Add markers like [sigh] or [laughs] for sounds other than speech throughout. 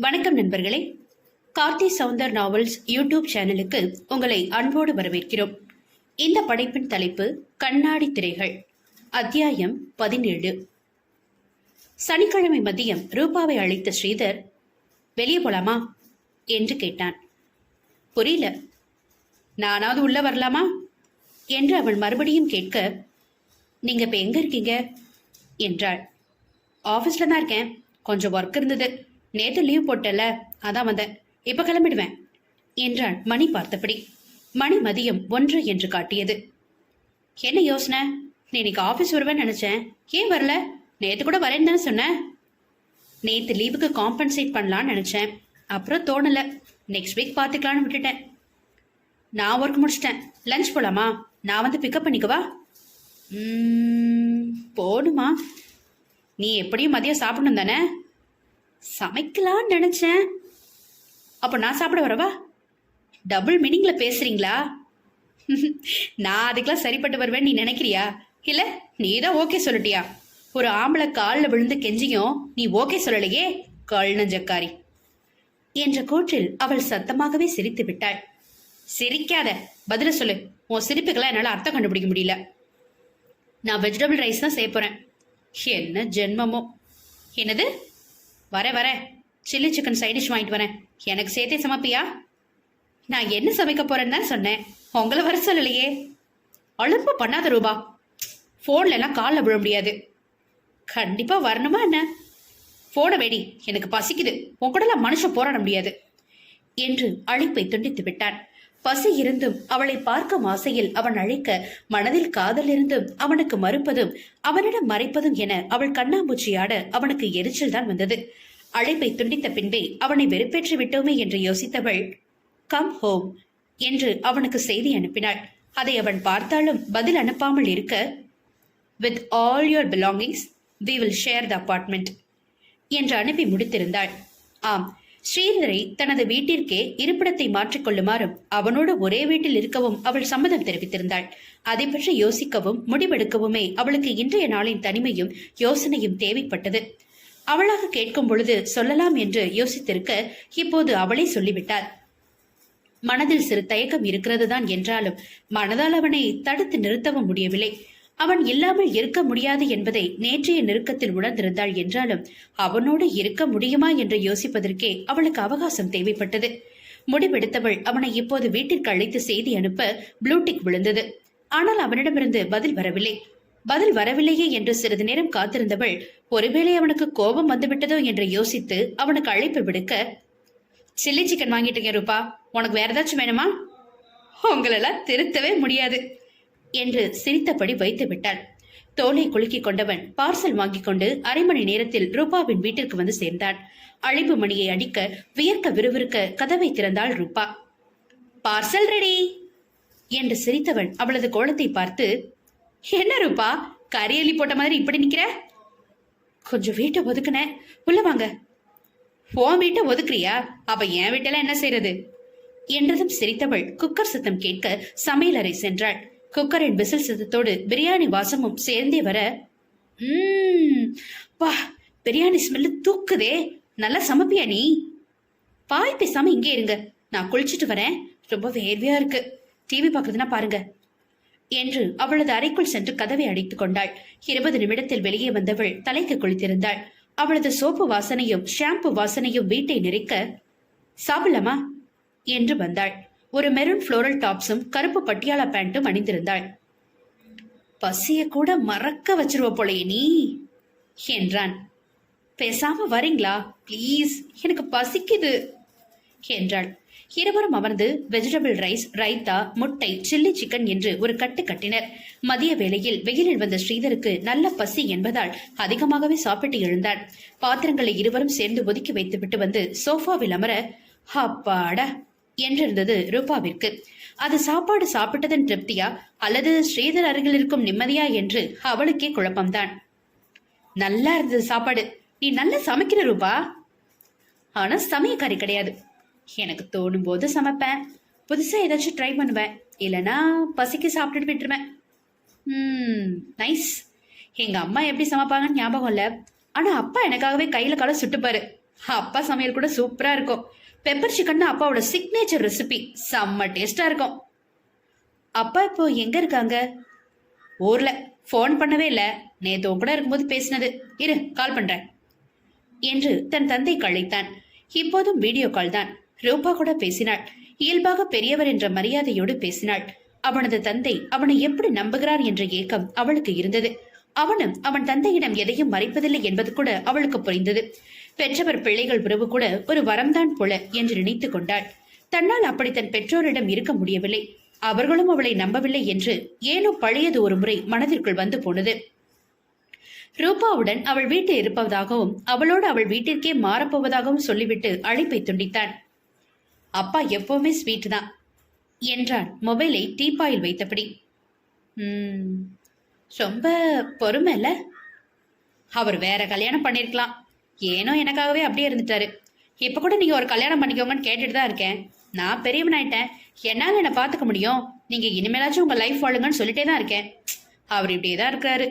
வணக்கம் நண்பர்களே. Karthi Soundar novels YouTube சேனலுக்கு உங்களை அன்போடு வரவேற்கிறோம். இந்த படைப்பின் தலைப்பு கண்ணாடி திரைகள். அத்தியாயம் பதினேழு. சனிக்கிழமை மதியம் ரூபாவை அழைத்த ஸ்ரீதர் வெளியே போலாமா? என்று கேட்டான். புரியல. நானாவது உள்ள வரலாமா? என்று அவள் மறுபடியும் கேட்க நீங்க இப்ப எங்க இருக்கீங்க? என்றாள். ஆஃபீஸ்ல தான் இருக்கேன். கொஞ்சம் ஒர்க் இருந்தது. நேற்று லீவ் போட்டல அதான் வந்தேன். இப்ப கிளம்பிடுவேன் என்றான் மணி பார்த்தபடி. மணி மதியம் ஒன்று என்று காட்டியது. என்ன யோசனை? நீ இன்னைக்கு ஆஃபீஸ் வருவேன்னு நினைச்சேன். ஏன் வரல? நேத்து கூட வரேன்னு தானே சொன்னேன் நேத்து லீவுக்கு காம்பன்சேட் பண்ணலான்னு நினைச்சேன். அப்புறம் தோணல. நெக்ஸ்ட் வீக் பார்த்துக்கலான்னு விட்டுட்டேன். நான் ஒர்க் முடிச்சிட்டேன். லஞ்ச் போலாமா? நான் வந்து பிக்கப் பண்ணிக்கவா? ம், போகணுமா நீ எப்படியும் மதியம் சாப்பிடணும் தானே? சமைக்கலாம்னு நினைச்சேன். அப்போ நான் சாப்பிட வரவா? டபுள் மீனிங்ல பேசுறீங்களா? [laughs] நான் அதுக்கெல்லாம் சரிப்பட்டு வருவேன்னு நீ நினைக்கிறியா? இல்ல நீ தான் ஓகே சொல்லிட்டியா? ஒரு ஆம்பளை காலில் விழுந்து கெஞ்சியும் நீ ஓகே சொல்லலையே கழுநஞ்சக்காரி என்ற கூற்றில் அவள் சத்தமாகவே சிரித்து விட்டாள். சிரிக்காத பதில சொல்லு. உன் சிரிப்புக்கெல்லாம் என்னால் அர்த்தம் கண்டுபிடிக்க முடியல. நான் வெஜிடபிள் ரைஸ் தான் செய்ய போறேன். என்ன ஜென்மமோ? என்னது? வரேன் வரேன் சில்லி சிக்கன் சைடிஷ் வாங்கிட்டு வரேன். எனக்கு சேர்த்தே சமைப்பியா? நான் என்ன சமைக்க போறேன்னு தான் சொன்னேன். உங்களை வர சொல்லலையே. அழும்பு பண்ணாத ரூபா. ஃபோன்ல எல்லாம் காலில் விழ முடியாது. கண்டிப்பா வரணுமா என்ன? போட வேடி எனக்கு பசிக்குது. உன் கூடலாம் மனுஷன் போராட முடியாது. என்று அழைப்பை துண்டித்து விட்டான். பசி இருந்தும் அவளை பார்க்கும் ஆசையில் அவன் அழைக்க மனதில் காதல் இருந்தும் அவனுக்கு மறுப்பதும் அவனிடம் மறைப்பதும் என அவள் கண்ணாமூச்சியாட அவனுக்கு எரிச்சல் தான் வந்தது. அழைப்பை துண்டித்த பின்பே அவனை வெறுப்பேற்றி விட்டோமே என்று யோசித்தவள் கம் ஹோம் என்று அவனுக்கு செய்தி அனுப்பினாள். அதை அவன் பார்த்தாலும் பதில் அனுப்பாமல் இருக்க with all your belongings we will share the apartment என்று அனுப்பி முடித்திருந்தாள். ஆம் ஸ்ரீதரை தனது வீட்டிற்கே இருப்பிடத்தை மாற்றிக்கொள்ளுமாறும் அவனோடு ஒரே வீட்டில் இருக்கவும் அவள் சம்மதம் தெரிவித்திருந்தாள். அதை பற்றி யோசிக்கவும் முடிவெடுக்கவுமே அவளுக்கு இன்றைய நாளின் தனிமையும் யோசனையும் தேவைப்பட்டது. அவளாக கேட்கும் பொழுது சொல்லலாம் என்று யோசித்திருக்க இப்போது அவளே சொல்லிவிட்டாள். மனதில் சிறு தயக்கம் இருக்கிறது தான் என்றாலும் மனதால் அவனை தடுத்து நிறுத்தவும் முடியவில்லை. அவன் இல்லாமல் இருக்க முடியாது என்பதை நேற்றைய நெருக்கத்தில் உணர்ந்திருந்தாள் என்றாலும் அவனோடு இருக்க முடியுமா என்று யோசிப்பதற்கே அவளுக்கு அவகாசம் தேவைப்பட்டது. முடிவெடுத்தவள் அவனை இப்போது வீட்டிற்கு அழைத்து செய்தி அனுப்ப ப்ளூடிக் விழுந்தது. ஆனால் அவனிடமிருந்து பதில் வரவில்லை. பதில் வரவில்லையே என்று சிறிது நேரம் காத்திருந்தவள் ஒருவேளை அவனுக்கு கோபம் வந்துவிட்டதோ என்று யோசித்து அவனுக்கு அழைப்பு விடுக்க சில்லி சிக்கன் வாங்கிட்டு இருக்கேன் ரூபா. உனக்கு வேற ஏதாச்சும் வேணுமா? உங்களெல்லாம் திருத்தவே முடியாது. என்று சிரித்தபடி வைத்து விட்டான் தோலை குலுக்கிக் கொண்டவன் பார்சல் வாங்கிக் கொண்டு அரை மணி நேரத்தில் ரூபாவின் வீட்டிற்கு வந்து சேர்ந்தான். அழைப்பு மணியை அடிக்க வியர்க்க விறுவிறுக்க கதவை திறந்தாள் ரூபா. Parcel ready! என்று சிரித்தவன் அவளது கோலத்தை பார்த்து என்ன ரூபா கரியலி போட்ட மாதிரி இப்படி நிக்கிற? கொஞ்சம் வீட்டை ஒதுக்குன உள்ள வாங்க. உன் வீட்டை ஒதுக்குறியா? அப்ப என் வீட்டெல்லாம் என்ன செய்யறது என்றதும் சிரித்தவள் குக்கர் சத்தம் கேட்க சமையலறை சென்றாள். குக்கரின் விசில் சத்தத்தோடு பிரியாணி வாசமும் சேர்ந்தே வர பா வா பிரியாணி ஸ்மெல்லு தூக்குதே நல்லா சமைப்பியா நீ? பாய் பேசாம இங்கே இருங்க நான் குளிச்சிட்டு வரேன். ரொம்ப வேர்வையா இருக்கு. டிவி பார்க்கறதுனா பாருங்க. என்று அவளது அறைக்குள் சென்று கதவை அடைத்துக் கொண்டாள். இருபது நிமிடத்தில் வெளியே வந்தவள் தலைக்கு குளித்திருந்தாள். அவளது சோப்பு வாசனையும் ஷாம்பு வாசனையும் வீட்டை நிறைக்க சாப்பிடலாமா? என்று வந்தாள். ஒரு மெரூன் ஃப்ளோரல் டாப்ஸும் கருப்பு பட்டியாலா பேண்ட்டும் அணிந்திருந்தாள். பசிய கூட மறக்க வச்சிருவ போலையே நீ என்றான். பேசாம வரீங்களா? ப்ளீஸ் எனக்கு பசிக்குது என்றாள். இருவரும் அமர்ந்து வெஜிடபிள் ரைஸ் ரைத்தா முட்டை சில்லி சிக்கன் என்று ஒரு கட்டு கட்டினர். மதிய வேளையில் வெயிலில் வந்த ஸ்ரீதருக்கு நல்ல பசி என்பதால் அதிகமாகவே சாப்பிட்டு எழுந்தான் பாத்திரங்களை இருவரும் சேர்ந்து ஒதுக்கி வைத்துவிட்டு வந்து சோஃபாவில் அமர அப்பாடா என்றிருந்தது ரூபாவிற்கு. அது சாப்பாடு சாப்பிட்டதன் திருப்தியா? அல்லது ஸ்ரீதர் அருகில் இருக்கும் நிம்மதியா என்று அவளுக்கே குழப்பம்தான். நல்லா இருந்தது சாப்பாடு. நீ நல்லா சமைக்கிற ரூபா? ஆனா சமையக்காரி கிடையாது. எனக்கு தோணும் போது சமைப்பேன். புதுசா ஏதாச்சும் ட்ரை பண்ணுவேன். இல்லனா பசிக்கு சாப்பிட்டுட்டு விட்டுருவேன் ம் நைஸ் எங்க அம்மா எப்படி சமைப்பாங்கன்னு ஞாபகம் இல்ல. ஆனா அப்பா எனக்காகவே கையில கால சுட்டுப்பாரு. அப்பா சமையல் கூட சூப்பரா இருக்கும். பெப்பர் சிக்கன் அப்பாவோட சிக்னேச்சர் ரெசிபி செம்ம டேஸ்டா இருக்கும். அப்பா இப்போ எங்க இருக்காங்க? ஊர்ல. ஃபோன் பண்ணவே இல்ல. நேத்து உன் கூட இருக்கும்போது பேசினது. இரு கால் பண்றேன். என்று தன் தந்தை கழைத்தான் இப்போதும் வீடியோ கால் தான். ரூபா கூட பேசினாள். இயல்பாக பெரியவர் என்ற மரியாதையோடு பேசினாள். அவனது தந்தை அவனை எப்படி நம்புகிறார் என்ற ஏக்கம் அவளுக்கு இருந்தது. அவனும் அவன் தந்தையிடம் எதையும் மறைப்பதில்லை என்பது கூட அவளுக்கு புரிந்தது. பெற்றவர் பிள்ளைகள் உறவு கூட ஒரு வரம்தான் போல என்று நினைத்துக் கொண்டாள். தன்னால் அப்படி தன் பெற்றோரிடம் இருக்க முடியவில்லை. அவர்களும் அவளை நம்பவில்லை என்று ஏனோ பழையது ஒரு முறை மனதிற்குள் வந்து போனது. ரூபாவுடன் அவள் வீட்டில் இருப்பதாகவும் அவளோடு அவள் வீட்டிற்கே மாறப்போவதாகவும் சொல்லிவிட்டு அழைப்பை துண்டித்தான். அப்பா எப்பவுமே ஸ்வீட் தான் என்றான் மொபைலை டீப்பாயில் வைத்தபடி. "ம், ரொம்ப பொறுமை இல்ல? அவர் வேற கல்யாணம் பண்ணிருக்கலாம். ஏனோ எனக்காகவே அப்படியே இருந்துட்டாரு. இப்ப கூட நீங்க ஒரு கல்யாணம் பண்ணிக்கோங்கன்னு கேட்டுட்டு தான் இருக்கேன். நான் பெரியவன் ஆயிட்டேன் என்னால என்னை பாத்துக்க முடியும்? நீங்க இனிமேலாச்சும் உங்க லைஃப் வாழுங்கன்னு சொல்லிட்டே தான் இருக்கேன். அவர் இப்படியே தான் இருக்கிறாரு.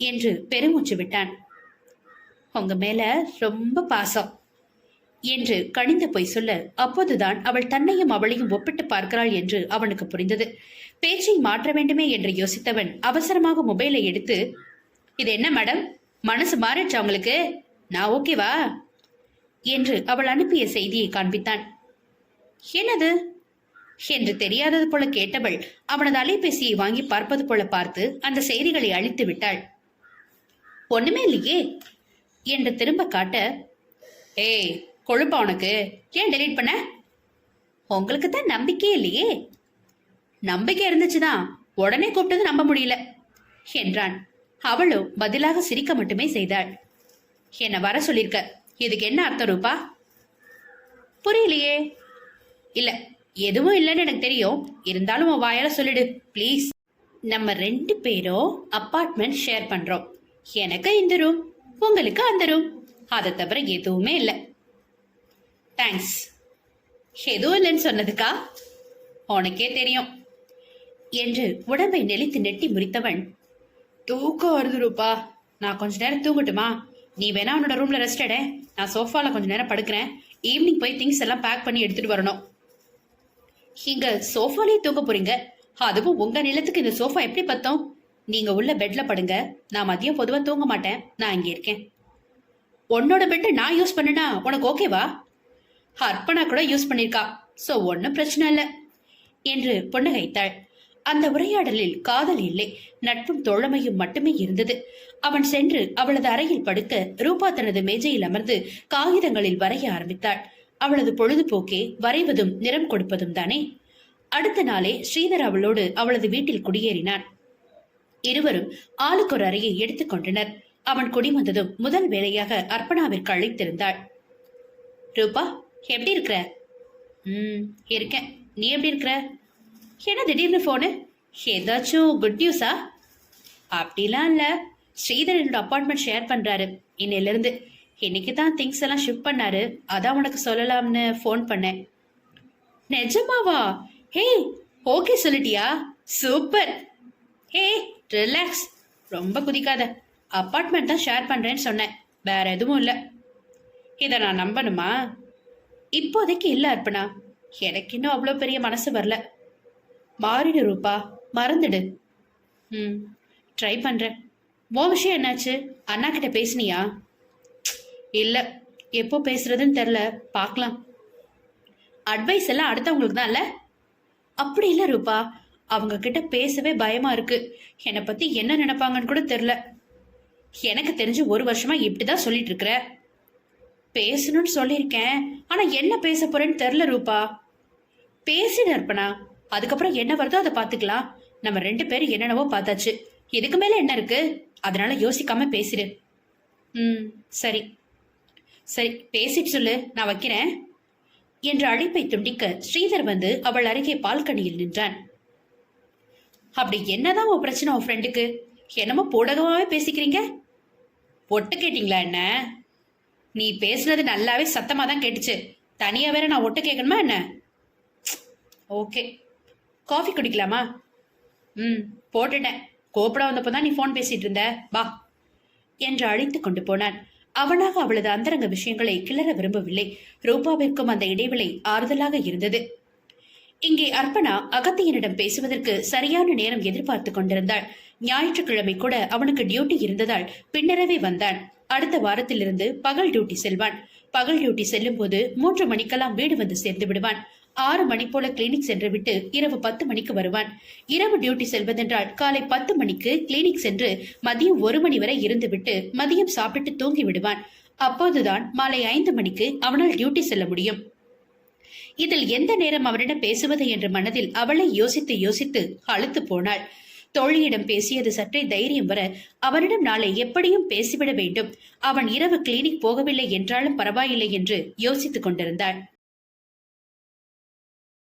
என்று பெருமூச்சு விட்டான். உங்க மேல ரொம்ப பாசம். என்று கனிந்து போய் சொல்ல அப்போதுதான் அவள் தன்னையும் அவளையும் ஒப்பிட்டு பார்க்கிறாள் என்று அவனுக்கு புரிந்தது. பேச்சை மாற்ற வேண்டுமே என்று யோசித்தவன் அவசரமாக மொபைலை எடுத்து இது என்ன மேடம் மனசு மாறிடுச்சா உங்களுக்கு? நான் ஓகேவா? என்று அவள் அனுப்பிய செய்தியை காண்பித்தான். என்னது? என்று தெரியாதது போல கேட்டவள் அவனது அலைபேசியை வாங்கி பார்ப்பது போல பார்த்து அந்த செய்திகளை அழித்து விட்டாள். ஒண்ணுமே இல்லையே? என்று திரும்ப காட்ட ஏய் கொழுப்பா உனக்கு. ஏன் டெலீட் பண்ண? உங்களுக்கு தான் நம்பிக்கையே இல்லையே? நம்பிக்கை இருந்துச்சுதான் உடனே கூப்பிட்டது நம்ப முடியல என்றான். அவளோ பதிலாக சிரிக்க மட்டுமே செய்தாள். என்ன வர சொல்லிருக்க. இதுக்கு என்ன அர்த்தம் ரூபா? புரியலையே. இல்ல எதுவும் இல்லைன்னு எனக்கு தெரியும். இருந்தாலும் உன் வாயால சொல்லிடு ப்ளீஸ் நம்ம ரெண்டு பேரும் அப்பார்ட்மெண்ட் ஷேர் பண்றோம். எனக்கு இந்த ரூம் உங்களுக்கு அந்த ரூம் அதை தவிர எதுவுமே இல்லை. தேங்க்ஸ் எதுவும் இல்லைன்னு சொன்னதுக்கா? உனக்கே தெரியும். என்று உடம்பை நெளித்து நெட்டி முறித்தவன் தூக்கம் வருது ரூபா. நான் கொஞ்ச நேரம் தூங்கட்டுமா? நீ வேணா உன்னோட ரூம்ல ரெஸ்ட் எடு. நான் சோஃபால கொஞ்ச நேரம் படுக்கிறேன். ஈவினிங் போய் திங்ஸ் எல்லாம் பேக் பண்ணி எடுத்துட்டு வரணும். இங்க சோஃபாலேயே தூங்க போறீங்க. அதுவும் உங்க நிலத்துக்கு இந்த சோஃபா எப்படி பத்தோம்? நீங்க உள்ள பெட்ல படுங்க. நான் மதியம் பொதுவா தூங்க மாட்டேன். நான் இங்க இருக்கேன். உன்னோட பெட்டை நான் யூஸ் பண்ணனா உனக்கு ஓகேவா அர்ப்பணா கூட யூஸ் பண்ணிருக்கா. சோ ஒன்னும் பிரச்சனை இல்லை. என்று புன்னகைத்தாள் அந்த உரையாடலில் காதல் இல்லை நட்பும் தோழமையும் மட்டுமே இருந்தது. அவன் சென்று அவளது அறையில் படுக்க ரூபா தனது மேஜையில் அமர்ந்து காகிதங்களில் வரைய ஆரம்பித்தாள். அவளது பொழுதுபோக்கே வரைவதும் நிறம் கொடுப்பதும் தானே. அடுத்த நாளே ஸ்ரீதர் அவளோடு அவளது வீட்டில் குடியேறினான். இருவரும் ஆளுக்கு ஒரு அறையை எடுத்துக்கொண்டனர் அவன் குடிவந்ததும் முதல் வேலையாக அர்ப்பணாவிற்கு அழைத்திருந்தாள். ரூபா எப்படி இருக்கிற? ம் இருக்கேன். நீ எப்படி இருக்கிற? என்ன திடீர்னு ஃபோனு ஏதாச்சும் குட் நியூஸா அப்படிலாம் இல்லை. ஸ்ரீதர் என்னோட அப்பார்ட்மெண்ட் ஷேர் பண்ணுறாரு இன்னையிலேருந்து இன்னைக்கு தான் திங்ஸ் எல்லாம் ஷிஃப்ட் பண்ணாரு. அதான் உனக்கு சொல்லலாம்னு ஃபோன் பண்ணேன். நிஜமாவா? ஹே ஓகே சொல்லிட்டியா? சூப்பர். ஹே ரிலாக்ஸ் ரொம்ப குதிக்காத. அப்பார்ட்மெண்ட் தான் ஷேர் பண்ணுறேன்னு சொன்னேன். வேற எதுவும் இல்லை. இதை நான் நம்பணுமா? இப்போதைக்கு இல்லை அர்ப்பணா எனக்கு இன்னும் அவ்வளோ பெரிய மனசு வரல. மாறிடு ரூபா மறந்துடு. ம். ட்ரை பண்ணுறேன் உன் விஷயம் என்னாச்சு? அண்ணா கிட்ட பேசுனியா? இல்லை. எப்போ பேசுறதுன்னு தெரில. பார்க்கலாம் அட்வைஸ் எல்லாம் அடுத்தவங்களுக்கு தான் இல்ல? அப்படி இல்லை ரூபா. அவங்க கிட்ட பேசவே பயமா இருக்கு. என்னை பத்தி என்ன நினைப்பாங்கன்னு கூட தெரில. எனக்கு தெரிஞ்சு ஒரு வருஷமா இப்படிதான் சொல்லிட்டு இருக்கிற. பேசணும்னு சொல்லியிருக்கேன். ஆனா என்ன பேச போறேன்னு தெரில ரூபா. பேசின இருப்பனா அதுக்கப்புறம் என்ன வருதோ அதை பார்த்துக்கலாம். நம்ம ரெண்டு பேரும் என்னென்னவோ பார்த்தாச்சு. இதுக்கு மேல என்ன இருக்கு? அதனால யோசிக்காம பேசிடு ம் சரி. சரி பேசிட்டு சொல்லு நான் வைக்கிறேன். என்ற அழைப்பை துண்டிக்க ஸ்ரீதர் வந்து அவள் அருகே பால்கனியில் நின்றான். அப்படி என்னதான் உன் பிரச்சனை உன் ஃப்ரெண்டுக்கு என்னமோ போடகமாவே பேசிக்கிறீங்க? ஒட்டு கேட்டிங்களா என்ன? நீ பேசுனது நல்லாவே சத்தமா தான் கேட்டுச்சு. தனியா வேற நான் ஒட்டு கேட்கணுமா என்ன? ஓகே. காஃபி குடிக்கலாமா? ம் போட்டுட்டேன். கோப்பட வந்தப்போ தான் நீ ஃபோன் பேசிட்டு இருந்த. வா. என்று அழைத்து கொண்டு போனான். அவனாக அவளது அந்தரங்க விஷயங்களை கிளற விரும்பவில்லை. ரூபாவிற்கும் அந்த இடைவெளி ஆறுதலாக இருந்தது. இங்கே அர்ப்பணா அகத்தியனிடம் பேசுவதற்கு சரியான நேரம் எதிர்பார்த்து கொண்டிருந்தாள். ஞாயிற்றுக்கிழமை கூட அவனுக்கு டியூட்டி இருந்ததால் பின்னரவே வந்தான். அடுத்த வாரத்திலிருந்து பகல் டியூட்டி செல்வான். பகல் டியூட்டி செல்லும் போது மூன்று மணிக்கெல்லாம் வீடு வந்து சேர்ந்து விடுவான். ஆறு மணி போல கிளினிக் சென்று விட்டு இரவு பத்து மணிக்கு வருவான். இரவு டியூட்டி செல்வதென்றால் காலை பத்து மணிக்கு கிளினிக் சென்று மதியம் ஒரு மணி வரை இருந்துவிட்டு மதியம் சாப்பிட்டு தூங்கி விடுவான். அப்போதுதான் மாலை ஐந்து மணிக்கு அவனால் டியூட்டி செல்ல முடியும். இதில் எந்த நேரம் அவனிடம் பேசுவது என்ற மனதில் அவளை யோசித்து யோசித்து அழுத்து போனாள். தோழியிடம் பேசியது சற்றே தைரியம் வர அவனிடம் நாளை எப்படியும் பேசிவிட வேண்டும். அவன் இரவு கிளினிக் போகவில்லை என்றாலும் பரவாயில்லை என்று யோசித்துக் கொண்டிருந்தாள்.